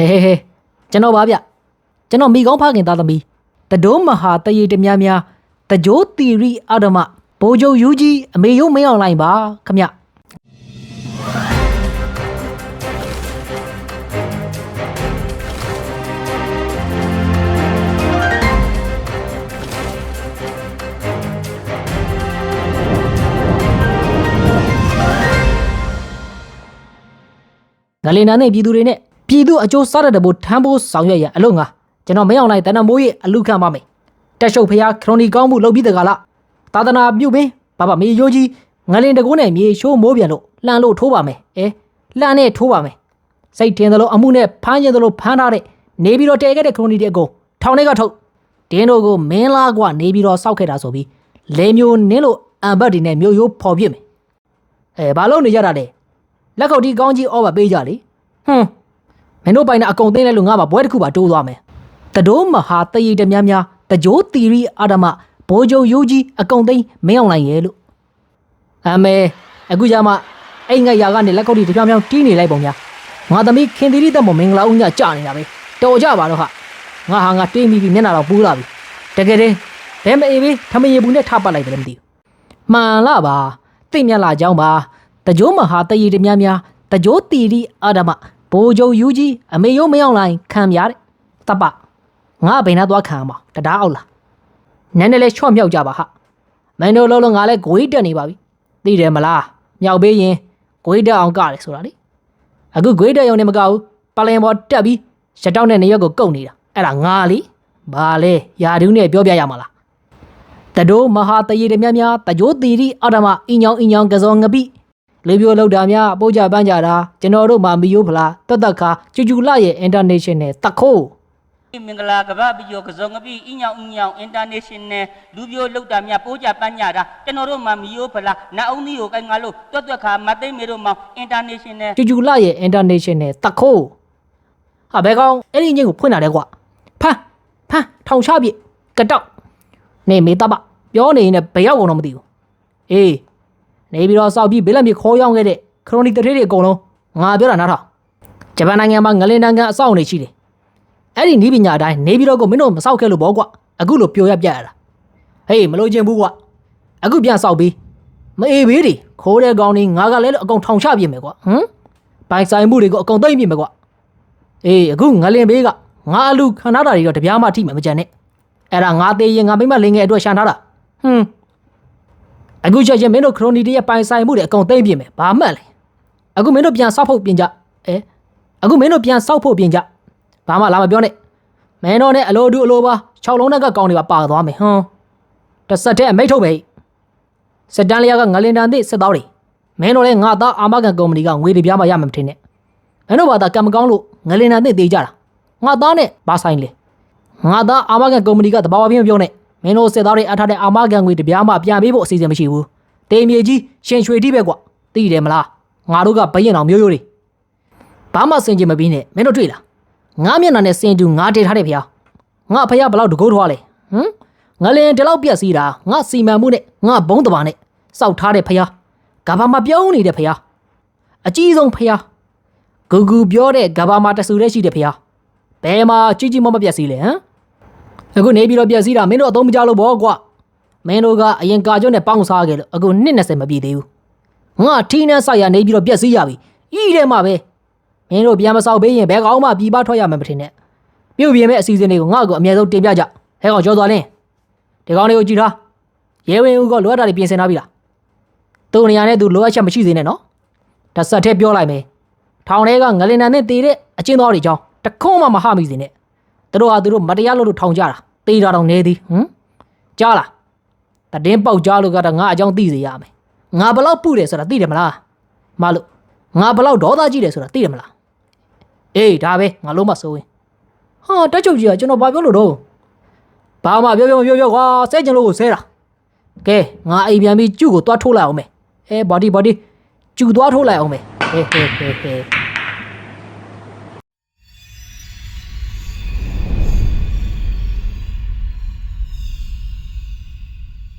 ဟဲဟဲဟဲကျွန်တော်ပါဗျကျွန်တော်မိကောင်းဖခင်သားသမီးတဒိုးမဟာတရေတများများတကြိုးတီရီအဒမဘိုးချုပ်ယူကြီးအမေယုံမင်းအောင်လိုက်ပါခမငလင်နာနဲ့ပြည်သူတွေနဲ့ ပြည်သူအကျိုးစားတဲ့တဘို့ထမ်းဖို့ဆောင်ရွက်ရန်အလို့ငါကျွန်တော်မင်းအောင်လိုက်တန်တမိုးရဲ့အလူခံပါမယ်တက်ရှုပ်ဖျားခရိုနီကောင်းမှုလုပ်ပြီးတကလားသာသနာပြုပင်ဘာဘာမေယိုးကြီးငလင်တကုန်းနဲ့မြေရှိုးမိုးပြန်လို့လှန်လို့ထိုးပါမယ်အဲလှန်နဲ့ထိုးပါမယ်စိတ်ထင်သလိုအမှုနဲ့ဖမ်းရင်သလိုဖမ်းထားတဲ့နေပြီးတော့တဲခဲ့တဲ့ခရိုနီတွေအကုန်ထောင်ထဲကထုတ်တင်းတို့ကိုမင်းလားကွနေပြီးတော့စောက်ခဲ့တာဆိုပြီးလေမျိုးနင်းလို့အံဘတ်တွေနဲ့မျိုးရိုးဖော်ပြစ်မယ်အဲဘာလို့နေကြတာလဲလက်ခုပ်တီးကောင်းကြီးအော်ပါပေးကြလေဟွန်း မင်းတို့ပိုင်တဲ့အကုန်သိလဲလို့ငါမှဘွဲတစ်ခုပါတိုးသွားမယ်တဒိုးမဟာတရီတများများတကြိုးတီရီအာဒမဘိုးချုပ်ယူကြီးအကုန်သိမင်းအောင်လိုက်ရဲ့လို့အမေအခုကြမှာအိမ်ငက်ရာကနေလက်ခုပ်တီးတပြောင်ပြောင်တီးနေလိုက်ပုံများငါသမီးခင်သီရိတက်မမင်္ဂလာဦးညကြာနေတာပဲတော်ကြပါတော့ဟာငါဟာငါတွေးမိပြီးမျက်နှာတော့ပူးလာပြီတကယ်တည်းဘဲမအေးပြီးထမရေဘူးနဲ့ထပတ်လိုက်တယ်မသိဘူးမှန်လားပါသိမြတ်လာကြောင်းပါတကြိုးမဟာတရီတများများတကြိုးတီရီအာဒမ ဘိုးချုပ်ယူကြီးအမေယုံမရောက်လိုက်ခံရတဲ့တပငါဘယ်နှသွားခံမှာတဒါအောက်လားနည်းနည်းလေးချော့မြောက်ကြပါဟာမင်းတို့လုံးလုံးငါလဲဂွေးတက်နေပါပြီသိတယ်မလားမြောက်ပေးရင်ဂွေးတက်အောင်ကတယ်ဆိုတာလေအခုဂွေးတက်ရုံနဲ့မကဘူးပလင်ပေါ်တက်ပြီးရှက်တောက်တဲ့နေရွက်ကိုကုတ်နေတာအဲ့ဒါငါလေဘာလဲယာဒူးနဲ့ပြောပြရမှာလားတဒိုးမဟာတရေတများများတကြိုးတီရီအတ္တမအင်းညောင်းအင်းညောင်းကစောငပိ လေပြိုလောက်တာများပို့ကြပန်းကြတာကျွန်တော်တို့မှမီယိုဖလားတတ်တတ်ခါကျူကျူလာရဲ့ international တခိုးမင်္ဂလာကပ္ပပီယောကစုံငပိအညောင်အညောင်အင်တာနေရှင်နယ်လူပြိုလောက်တာမြပိုးကြပန်းညတာကျွန်တော်တို့မှမီယိုဖလားနာအုံးသီးကိုကိုင်ငါလို့တွတ်တွတ်ခါမသိမ့်မေတို့မောင်အင်တာနေရှင်နယ်ကျူကျူလာရဲ့ international တခိုးဟာဘဲကောင်အဲ့ဒီညကိုဖွင့်လာတယ်ကွာဖမ်းဖမ်းထောင်ချပြစ်ကတောက်နေမေတပပြောနေရင်လည်းဘယ်ရောက်ကုန်တော့မသိဘူးအေး နေပြီးတော့စောက်ပြီးဘေးလက်မြေခေါ်ရောက်ခဲ့တဲ့ခရိုနီတထေးတွေအကုန်လုံးငါပြောတာနားထောင်ဂျပန်နိုင်ငံမှာငလင်နိုင်ငံအဆောက်အုံတွေရှိတယ်အဲ့ဒီနီးပညာအတိုင်းနေပြီးတော့ကိုမင်းတို့မဆောက်ခဲ့လို့ဘောကွာအခုလိုပျော်ရပြရတာဟေးမလို့ချင်းဘူးကွာအခုပြန်ဆောက်ပြီးမအေးဘေးတွေခိုးတဲ့ကောင်တွေငါကလည်းလို့အကုန်ထောင်ချပြစ်မယ်ကွာဟမ်ပိုင်ဆိုင်မှုတွေကိုအကုန်သိမ့်ပြစ်မယ်ကွာအေးအခုငလင်ဘေးကငါအလူခဏတာတွေတော့တပြားမှထိမယ်မကြံနဲ့အဲ့ဒါငါသေးရင်ငါမိမလင်ငယ်အတွက်ရှန်ထားတာဟွန်း အခုချက်ချင်းမင်းတို့ခရိုနီတွေရဲ့ပိုင်ဆိုင်မှုတွေအကုန်သိမ့်ပြစ်မယ်ဘာမှတ်လဲအခုမင်းတို့ပြန်ဆောက်ဖို့ပြင်ကြအဲအခုမင်းတို့ပြန်ဆောက်ဖို့ပြင်ကြဘာမှလာမပြောနဲ့မင်းတို့နဲ့အလိုတူအလိုပါ6လုံးနဲ့ကကောင်းတွေပါပါသွားမယ်ဟွန်းတစ်ဆက်တည်းအမိတ်ထုတ်ပဲစက်တန်လျာကငလင်တန်သစ်စစ်သားတွေမင်းတို့လည်းငါသားအာမကန်ကုမ္ပဏီကငွေတွေပြားမှရမှာမထင်နဲ့မင်းတို့ဘာသာကံမကောင်းလို့ငလင်တန်သစ်သေးကြတာငါသားနဲ့ဘာဆိုင်လဲငါသားအာမကန်ကုမ္ပဏီကတဘာဝပြင်းမပြောနဲ့ မင်းတို့စစ်သားတွေအထားတဲ့အာမကန်ငွေတပြားမှပြန်ပေးဖို့အစီအစဉ်မရှိဘူးတေမြေကြီးရှင်ရွှေတိပဲကွသိတယ်မလားငါတို့ကဘရင်အောင်မျိုးရိုးတွေဘာမှစင်ကြင်မပြီးနဲ့မင်းတို့တွေ့လားငါမျက်နှာနဲ့စင်တူငါတည်ထားတယ်ဖေ။ငါဖះဘလောက်တကုတ်ထွားလဲ။ဟမ်ငလင်ဒီလောက်ပြက်စီးတာငါစီမံမှုနဲ့ငါဘုံတဘာနဲ့စောက်ထားတဲ့ဖះ။ကဘာမပြုံးနေတဲ့ဖះ။အကြီးဆုံးဖះ။ဂူဂူပြောတဲ့ကဘာမတဆူတဲ့ရှိတဲ့ဖះ။ဘယ်မှာကြီးကြီးမမပြက်စီးလဲဟမ်။ အခုနေပြီးတော့ပြက်စီးတာမင်းတို့အသုံးမကြလို့ဘောကွာ။မင်းတို့ကအရင်ကာကျွန်းနဲ့ပေါင်းစားခဲ့လို့အခုနှစ်20မပြည့်သေးဘူး။ငါထီးနဲ့ဆိုင်ရနေပြီးတော့ပြက်စီးရပြီ။ဤထဲမှာပဲ။မင်းတို့ပြန်မဆောက်ပေးရင်ဘယ်ကောင်မှပြည်ပထွက်ရမှာမထင်နဲ့ပြုတ်ပြင်းမဲ့အစီအစဉ်တွေကိုငါ့ကိုအမြဲဆုံးတင်ပြကြဟဲကောင်ကြောသွားလင်းဒီကောင်တွေကိုကြည့်ထားရဲဝင်ဦးကလိုအပ်တာတွေပြင်ဆင်ထားပြီလားသူ့နေရာနဲ့သူလိုအပ်ချက်မရှိသေးနဲ့နော်တစ်ဆက်တည်းပြောလိုက်မယ်ထောင်ထဲကငလင်နန်နဲ့တေတဲ့အချင်းတော်တွေကြောင်းတခုံးမှမဟမိစေနဲ့သူတို့ဟာသူတို့မတရားလို့လို့ထောင်ကြတာ တေးတာတော့နေသည်ဟမ်ကြားလားတည်င်းပေါက်ကြားလို့ကတော့ငါအကြောင်းသိစေရမယ်ငါဘလောက်ပုတယ်ဆိုတာသိတယ်မလားမလို့ငါဘလောက်ဒေါသကြီးတယ်ဆိုတာသိတယ်မလားအေးဒါပဲငါလုံးမစိုးရင်ဟာတက်ချုပ်ကြီးကကျွန်တော်ဘာပြောလို့တော့ဘာမှပြောပြောမပြောပြောကွာဆဲကျင်လို့ကိုဆဲတာကဲငါအိမ်ပြန်ပြီးကျုပ်ကိုသွားထိုးလိုက်အောင်မယ်အဲဘော်ဒီဘော်ဒီကျူသွားထိုးလိုက်အောင်မယ်ဟေးဟေးဟေးဟေး